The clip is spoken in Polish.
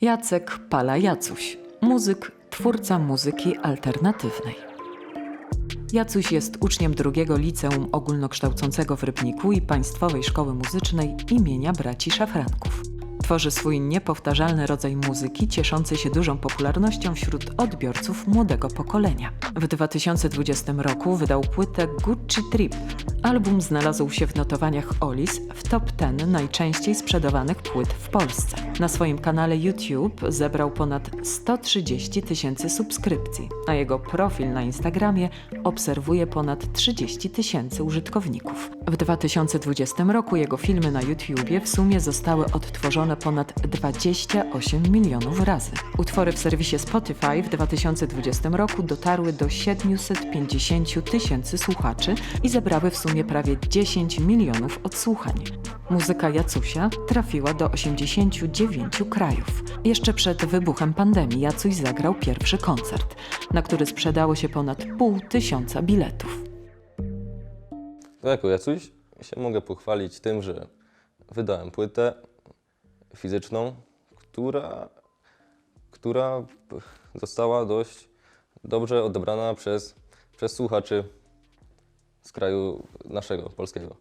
Jacek Pala Jacuś, muzyk, twórca muzyki alternatywnej. Jacuś jest uczniem drugiego liceum ogólnokształcącego w Rybniku i Państwowej Szkoły Muzycznej imienia braci Szafranków. Tworzy swój niepowtarzalny rodzaj muzyki, cieszący się dużą popularnością wśród odbiorców młodego pokolenia. W 2020 roku wydał płytę Gucci Trip. Album znalazł się w notowaniach Olis w top 10 najczęściej sprzedawanych płyt w Polsce. Na swoim kanale YouTube zebrał ponad 130 tysięcy subskrypcji, a jego profil na Instagramie obserwuje ponad 30 tysięcy użytkowników. W 2020 roku jego filmy na YouTubie w sumie zostały odtworzone ponad 28 milionów razy. Utwory w serwisie Spotify w 2020 roku dotarły do 750 tysięcy słuchaczy i zebrały w sumie prawie 10 milionów odsłuchań. Muzyka Jacusia trafiła do 89 krajów. Jeszcze przed wybuchem pandemii Jacuś zagrał pierwszy koncert, na który sprzedało się ponad pół tysiąca biletów. No jako Jacuś się mogę pochwalić tym, że wydałem płytę fizyczną, która, która została dość dobrze odebrana przez, przez słuchaczy z kraju naszego, polskiego.